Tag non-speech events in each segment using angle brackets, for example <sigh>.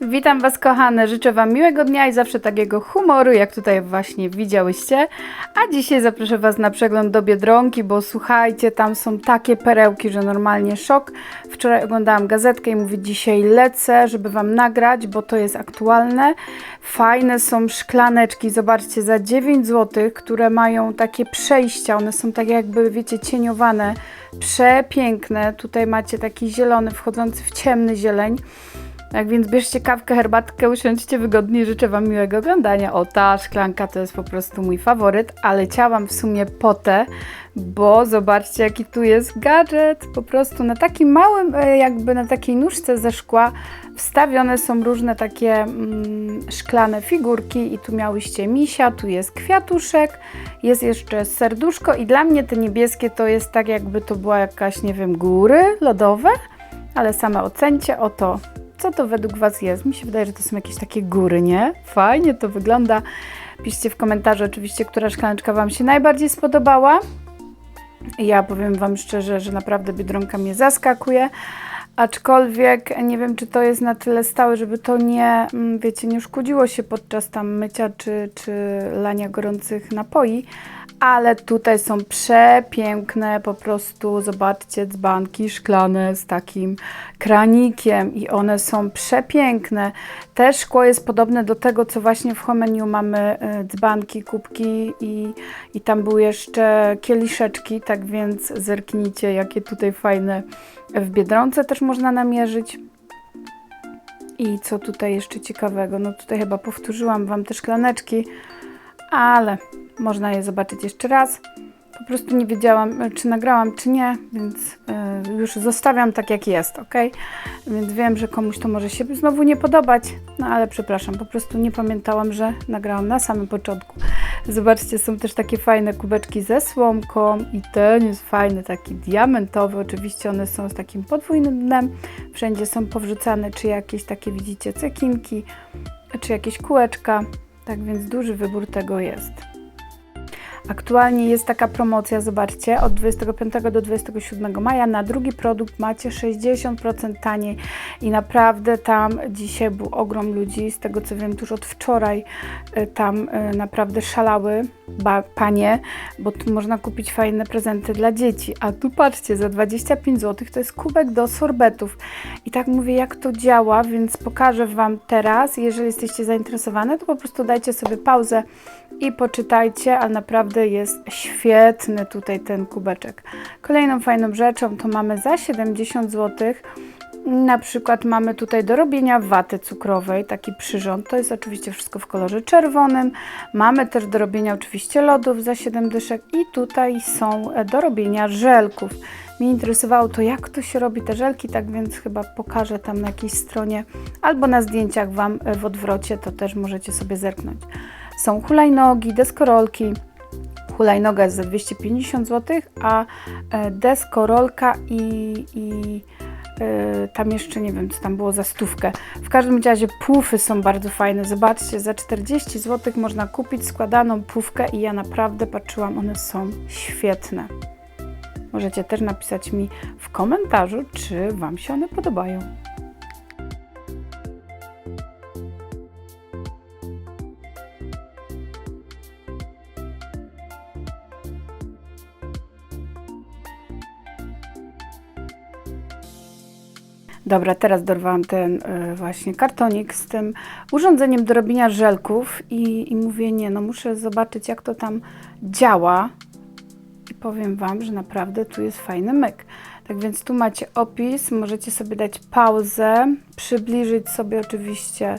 Witam Was kochane, życzę Wam miłego dnia i zawsze takiego humoru, jak tutaj właśnie widziałyście. A dzisiaj zaproszę Was na przegląd do Biedronki, bo słuchajcie, tam są takie perełki, że normalnie szok. Wczoraj oglądałam gazetkę i mówię, dzisiaj lecę, żeby Wam nagrać, bo to jest aktualne. Fajne są szklaneczki, zobaczcie, za 9 zł, które mają takie przejścia, one są tak jakby, wiecie, cieniowane, przepiękne. Tutaj macie taki zielony, wchodzący w ciemny zieleń. Tak więc bierzcie kawkę, herbatkę, usiądźcie wygodnie. Życzę Wam miłego oglądania. O, ta szklanka to jest po prostu mój faworyt, ale chciałam w sumie potę, bo zobaczcie, jaki tu jest gadżet. Po prostu na takim małym, e, jakby na takiej nóżce ze szkła wstawione są różne takie mm, szklane figurki i tu miałyście misia, tu jest kwiatuszek, jest jeszcze serduszko i dla mnie te niebieskie to jest tak jakby to była jakaś, nie wiem, góry lodowe, ale same ocencie, oto co to według Was jest? Mi się wydaje, że to są jakieś takie góry, nie? Fajnie to wygląda. Piszcie w komentarzu oczywiście, która szklaneczka Wam się najbardziej spodobała. Ja powiem Wam szczerze, że naprawdę Biedronka mnie zaskakuje. Aczkolwiek nie wiem, czy to jest na tyle stałe, żeby to nie, mm, wiecie, nie szkodziło się podczas tam mycia czy, czy lania gorących napoi, ale tutaj są przepiękne, po prostu zobaczcie, dzbanki szklane z takim kranikiem i one są przepiękne. Też szkło jest podobne do tego, co właśnie w Homeniu mamy y, dzbanki, kubki i, i tam były jeszcze kieliszeczki, tak więc zerknijcie, jakie tutaj fajne w Biedronce też można namierzyć. I co tutaj jeszcze ciekawego? No tutaj chyba powtórzyłam Wam te szklaneczki, ale można je zobaczyć jeszcze raz. Po prostu nie wiedziałam, e, czy nagrałam, czy nie, więc y, już zostawiam tak, jak jest, ok? Więc wiem, że komuś to może się znowu nie podobać, no ale przepraszam, po prostu nie pamiętałam, że nagrałam na samym początku. Zobaczcie, są też takie fajne kubeczki ze słomką i ten jest fajny, taki diamentowy. Oczywiście one są z takim podwójnym dnem. Wszędzie są powrzucane, czy jakieś takie, widzicie, cekinki, czy jakieś kółeczka. Tak więc duży wybór tego jest. Aktualnie jest taka promocja, zobaczcie, od 25 do 27 maja. Na drugi produkt macie 60% taniej. I naprawdę tam dzisiaj był ogrom ludzi, z tego co wiem, tuż od wczoraj y, tam y, naprawdę szalały ba, panie, bo tu można kupić fajne prezenty dla dzieci, a tu patrzcie, za 25 zł to jest kubek do sorbetów. I tak mówię, jak to działa, więc pokażę Wam teraz, jeżeli jesteście zainteresowane, to po prostu dajcie sobie pauzę i poczytajcie, ale naprawdę jest świetny tutaj ten kubeczek. Kolejną fajną rzeczą to mamy za 70 zł. Na przykład mamy tutaj do robienia waty cukrowej, taki przyrząd. To jest oczywiście wszystko w kolorze czerwonym. Mamy też do robienia oczywiście lodów za 7 dyszek i tutaj są do robienia żelków. Mnie interesowało to, jak to się robi te żelki, tak więc chyba pokażę tam na jakiejś stronie albo na zdjęciach Wam w odwrocie, to też możecie sobie zerknąć. Są hulajnogi, deskorolki. Hulajnoga jest za 250 zł, a e, deskorolka i, i e, tam jeszcze nie wiem, co tam było za stówkę. W każdym razie pufy są bardzo fajne. Zobaczcie, za 40 zł można kupić składaną pufkę i ja naprawdę patrzyłam, one są świetne. Możecie też napisać mi w komentarzu, czy Wam się one podobają. Dobra, teraz dorwałam ten y, właśnie kartonik z tym urządzeniem do robienia żelków i, i mówię, nie, no muszę zobaczyć jak to tam działa i powiem Wam, że naprawdę tu jest fajny myk. Tak więc tu macie opis, możecie sobie dać pauzę, przybliżyć sobie oczywiście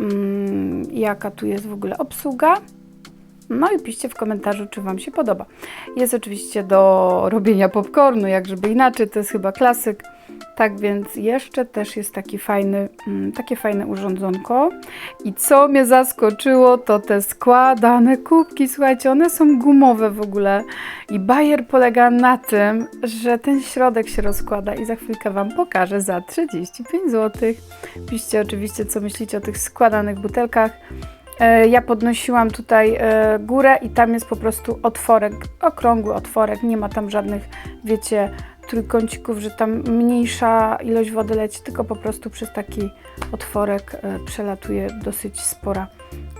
mm, jaka tu jest w ogóle obsługa. No i piszcie w komentarzu, czy Wam się podoba. Jest oczywiście do robienia popcornu, jak żeby inaczej, to jest chyba klasyk. Tak więc jeszcze też jest taki fajny, mm, takie fajne urządzonko. I co mnie zaskoczyło, to te składane kubki. Słuchajcie, one są gumowe w ogóle. I bajer polega na tym, że ten środek się rozkłada i za chwilkę Wam pokażę za 35 zł. Piszcie oczywiście, co myślicie o tych składanych butelkach. E, Ja podnosiłam tutaj e, górę i tam jest po prostu otworek, okrągły otworek, nie ma tam żadnych, wiecie, trójkącików, że tam mniejsza ilość wody leci, tylko po prostu przez taki otworek e, przelatuje dosyć spora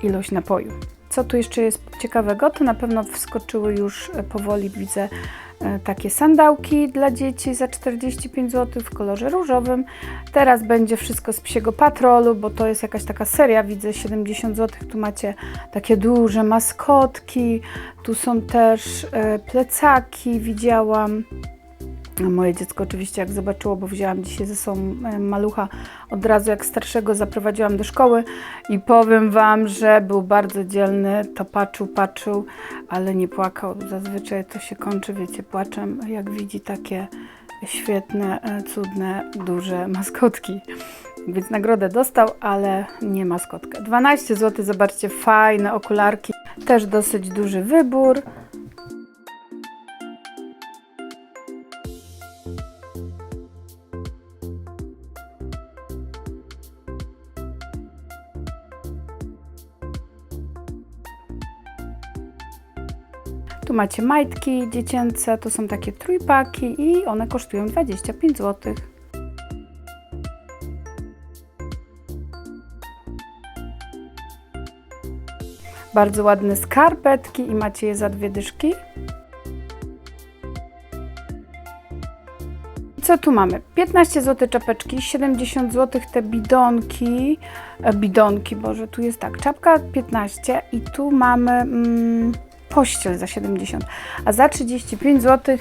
ilość napoju. Co tu jeszcze jest ciekawego, to na pewno wskoczyły już e, powoli, widzę, e, takie sandałki dla dzieci za 45 zł w kolorze różowym. Teraz będzie wszystko z psiego patrolu, bo to jest jakaś taka seria, widzę 70 zł. Tu macie takie duże maskotki, tu są też plecaki, widziałam. Moje dziecko oczywiście jak zobaczyło, bo wzięłam dzisiaj ze sobą e, malucha, od razu jak starszego zaprowadziłam do szkoły i powiem Wam, że był bardzo dzielny, to patrzył, patrzył, ale nie płakał. Zazwyczaj to się kończy, wiecie, płaczem, jak widzi takie świetne, e, cudne, duże maskotki. Więc nagrodę dostał, ale nie maskotkę. 12 zł, zobaczcie, fajne okularki, też dosyć duży wybór. Macie majtki dziecięce, to są takie trójpaki i one kosztują 25 zł. Bardzo ładne skarpetki i macie je za dwie dyszki. Co tu mamy? 15 zł czapeczki, 70 zł te bidonki, e, bidonki, Boże, tu jest tak, czapka 15 i tu mamy mm, pościel za 70, a za 35 zł,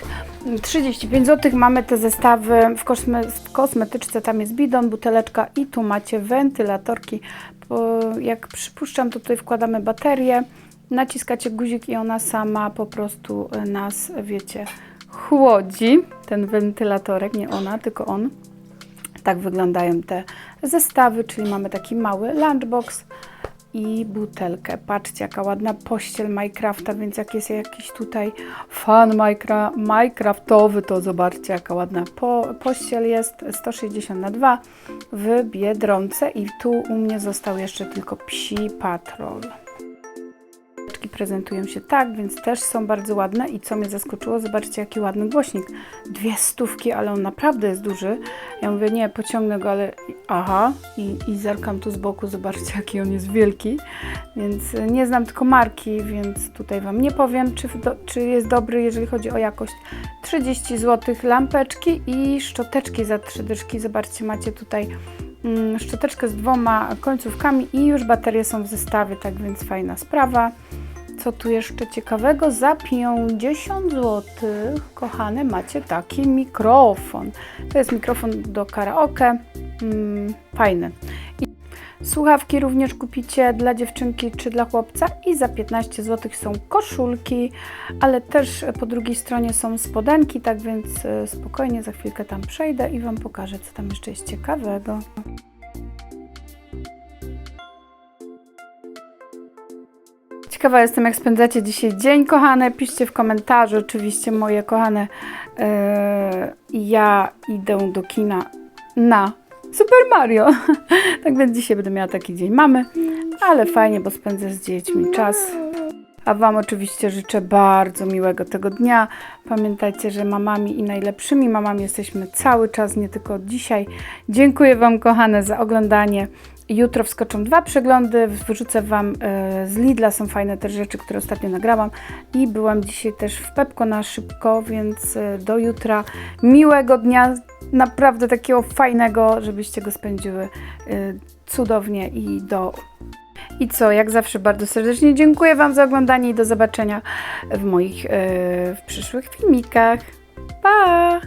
35 zł mamy te zestawy w, kosme, w kosmetyczce, tam jest bidon, buteleczka i tu macie wentylatorki, jak przypuszczam, to tutaj wkładamy baterię, naciskacie guzik i ona sama po prostu nas, wiecie, chłodzi, ten wentylatorek, nie ona, tylko on. Tak wyglądają te zestawy, czyli mamy taki mały lunchbox i butelkę. Patrzcie, jaka ładna pościel Minecrafta, więc jak jest jakiś tutaj fan Minecra Minecraftowy, to zobaczcie, jaka ładna po pościel jest. 160 na 2 w Biedronce i tu u mnie został jeszcze tylko psi patrol prezentują się tak, więc też są bardzo ładne i co mnie zaskoczyło, zobaczcie jaki ładny głośnik. Dwie stówki, ale on naprawdę jest duży. Ja mówię, nie, pociągnę go, ale aha, i, i zerkam tu z boku, zobaczcie <laughs> jaki on jest wielki, więc nie znam tylko marki, więc tutaj Wam nie powiem, czy, do, czy jest dobry, jeżeli chodzi o jakość. 30 zł lampeczki i szczoteczki za trzy dyszki, zobaczcie, macie tutaj mm, szczoteczkę z dwoma końcówkami i już baterie są w zestawie, tak więc fajna sprawa. Co tu jeszcze ciekawego? Za 50 zł, kochane, macie taki mikrofon. To jest mikrofon do karaoke. Mm, fajny. I słuchawki również kupicie dla dziewczynki czy dla chłopca i za 15 zł są koszulki, ale też po drugiej stronie są spodenki, tak więc e, spokojnie za chwilkę tam przejdę i Wam pokażę, co tam jeszcze jest ciekawego. Ciekawa jestem, jak spędzacie dzisiaj dzień, kochane. Piszcie w komentarzu, oczywiście, moje kochane. Yy, ja idę do kina na Super Mario. <laughs> tak więc dzisiaj będę miała taki dzień mamy, ale fajnie, bo spędzę z dziećmi czas. A Wam oczywiście życzę bardzo miłego tego dnia. Pamiętajcie, że mamami i najlepszymi mamami jesteśmy cały czas, nie tylko dzisiaj. Dziękuję Wam, kochane, za oglądanie. Jutro wskoczą dwa przeglądy, wyrzucę Wam e, z Lidla, są fajne też rzeczy, które ostatnio nagrałam i byłam dzisiaj też w Pepko na szybko, więc e, do jutra miłego dnia, naprawdę takiego fajnego, żebyście go spędziły e, cudownie i do... I co, jak zawsze bardzo serdecznie dziękuję Wam za oglądanie i do zobaczenia w moich w przyszłych filmikach. Pa!